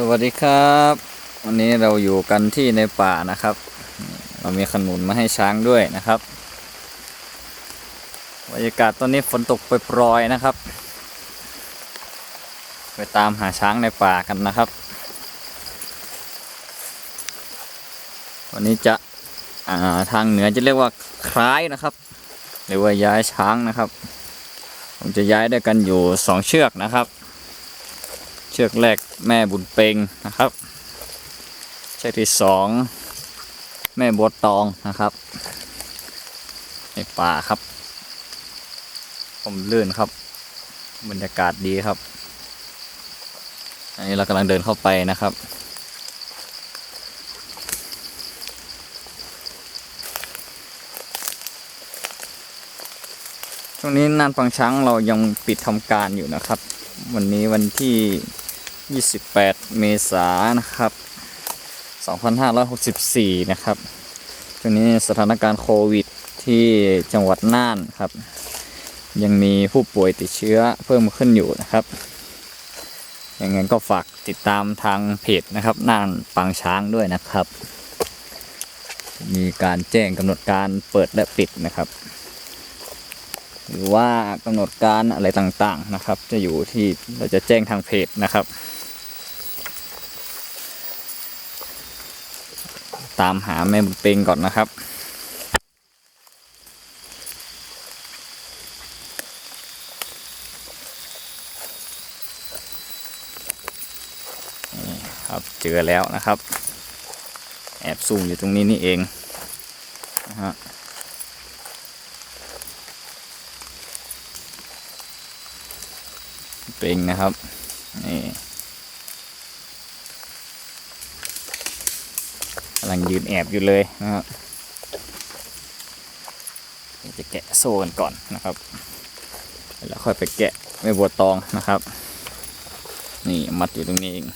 สวัสดีครับ วันนี้เราอยู่กันที่ในป่านะครับ เรามีขนุนมาให้ช้างด้วยนะครับบรรยากาศตอนนี้ฝนตกปรอยๆนะครับ ไปตามหาช้างในป่ากันนะครับ วันนี้จะาทางเหนือจะเรียกว่าคล้ายนะครับ หรือว่าย้ายช้างนะครับ ผมจะย้ายด้วยกันอยู่สองเชือกนะครับ ชือกแรกแม่บุญเปงนะครับ เชือกที่สองแม่บัวตองนะครับในป่าครับ ผมลื่นครับ บรรยากาศดีครับ อันนี้เรากำลังเดินเข้าไปนะครับช่วงนี้น่านฟังช้างเรายังปิดทำการอยู่นะครับ วันนี้วันที่ 28 เมษายนนะครับ 2564 นะครับช่วงนี้สถานการณ์โควิดที่จังหวัดน่านครับ ยังมีผู้ป่วยติดเชื้อเพิ่มขึ้นอยู่นะครับอย่างนั้นก็ฝากติดตามทางเพจนะครับน่านปางช้างด้วยนะครับ มีการแจ้งกำหนดการเปิดและปิดนะครับ หรือว่ากำหนดการอะไรต่างๆนะครับ จะอยู่ที่เราจะแจ้งทางเพจนะครับ ตามหาแม่บุญเปงก่อนนะครับนี่ครับเจอแล้วนะครับ แอบซูมอยู่ตรงนี้นี่เองนะฮะ เปงนะครับ นี่กำลังยืนแอบอยู่เลยนะครับจะแกะโซ่กันก่อนนะครับ แล้วค่อยไปแกะไม่บัวตองนะครับ นี่มัดอยู่ตรงนี้เอง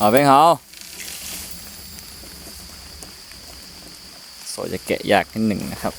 เอาเป็นเขาโซจะแกะยากนิดหนึ่งนะครับ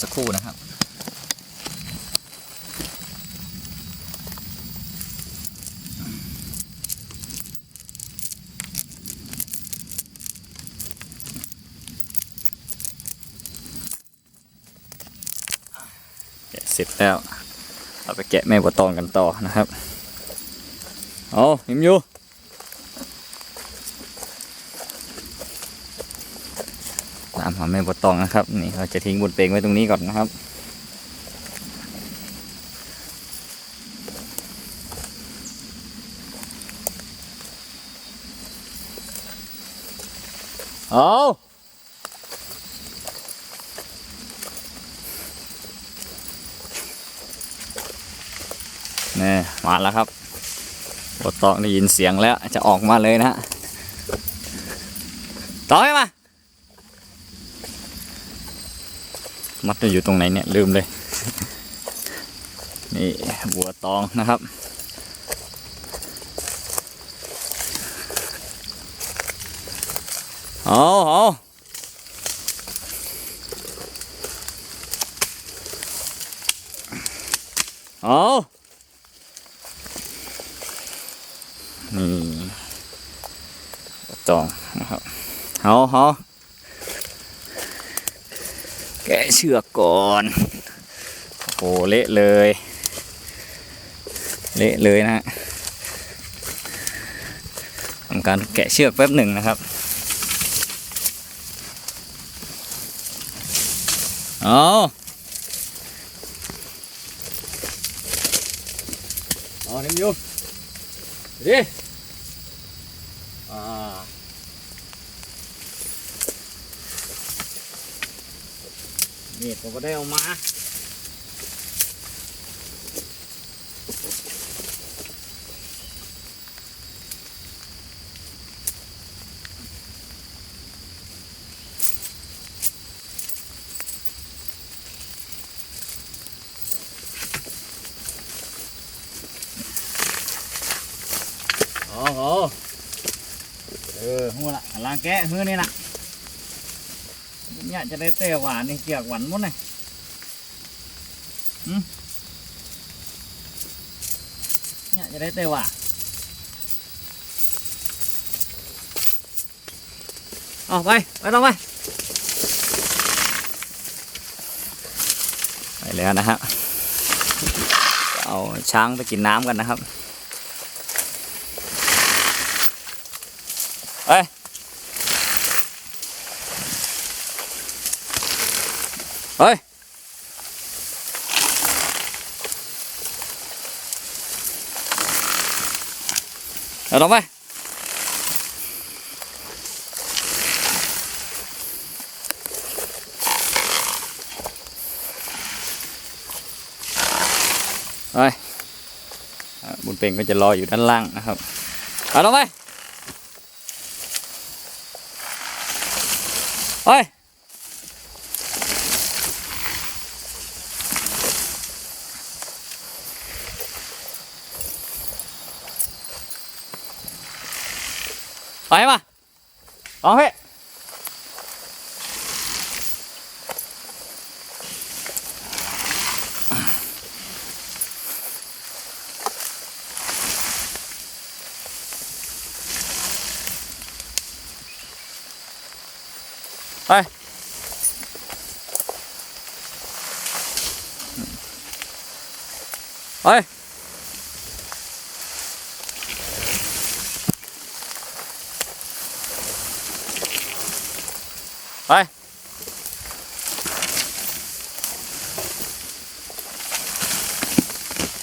สักครู่นะครับ แกะเสร็จแล้ว เราไปแกะแม่บัวตองกันต่อนะครับเอาหิมอยู่ตามหาแม่บัวตองนะครับ นี่เราจะทิ้งบนเปลงไว้ตรงนี้ก่อนนะครับเอา นี่มาแล้วครับบัวตองได้ยินเสียงแล้วจะออกมาเลยนะฮะต่อให้มา มัดอยู่ตรงไหนเนี่ยลืมเลย นี่บัวตองนะครับเอาเอาเอานี่บัว ตองนะครับเอาเอาแกะเชือกก่อนโอ้โหเละเลย เละเลยนะฮะทำการแกะเชือกแป๊บหนึ่งนะครับเอาเอาเห็นอยู่ดิอ่า นี่ผมก็ได้เอามาโอ้โหเออหัวละหลังแกะหัวนี่นะ เนี่ยจะได้เตะหวานนี่เกียกหวานหมดเลยหืมเนี่ยจะได้เตะหวานเอาไป ไปต้องไป ไปแล้วนะฮะเอาช้างไปกินน้ำกันนะครับ เอ้ย เฮ้ยเอาลงไปเฮ้ยบุญเป่งก็จะรออยู่ด้านล่างนะครับเอาลงไปเฮ้ยไป มาลองพี่ไป เฮ้ย ไป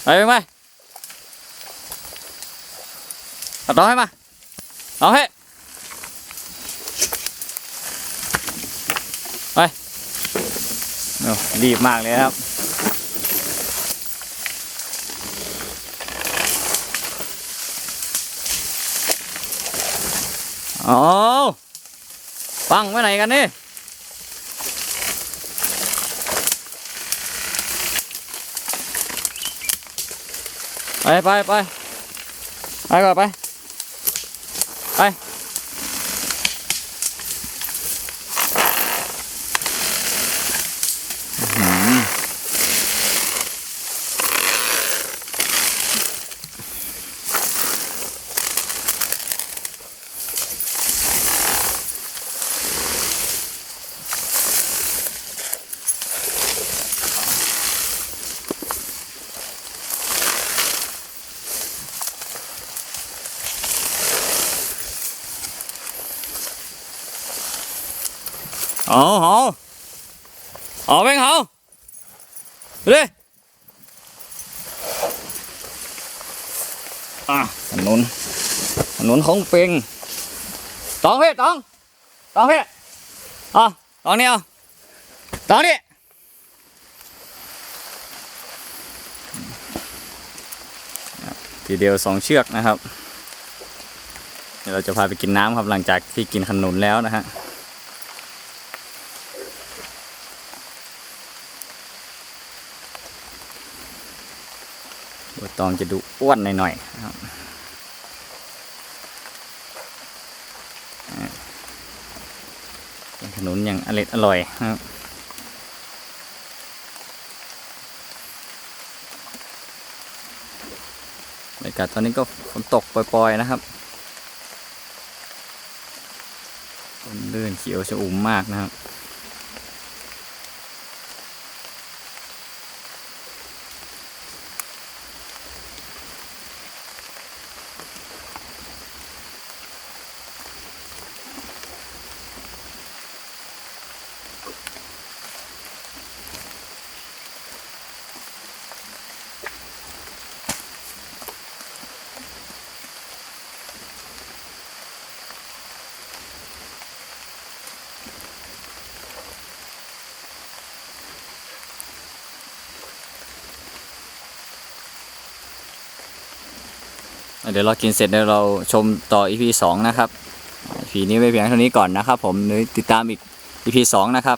ไปไปไปเอาต่อให้มา เอาให้ไปโอ้รีบมากเลยครับอ๋อ ฟังไว้ไหนกันนี่ไปไปไปไปก่อนไปไป เอาเอาเอาไปเอาเลยอะถนนถนนของเปงตองเพ่ตองตองเพ่เอาตองนี่เอาตองนี่ทีเดียวสองเชือกนะครับ เดี๋ยวเราจะพาไปกินน้ำครับหลังจากที่กินขนุนแล้วนะฮะ บัวตองจะดูอ้วนหน่อยๆครับอ่าเป็นขนุนอย่างอร่อยอร่อยครับบรรยากาศตอนนี้ก็ฝนตกปล่อย ๆ นะครับต้นเลื่อนเขียวชอุ่มมากนะครับ เดี๋ยวเรากินเสร็จเดี๋ยวเราชมต่อ EP สองนะครับ EP นี้ไม่เพียงเท่านี้ก่อนนะครับ ผมหรือติดตามอีก EP สองนะครับ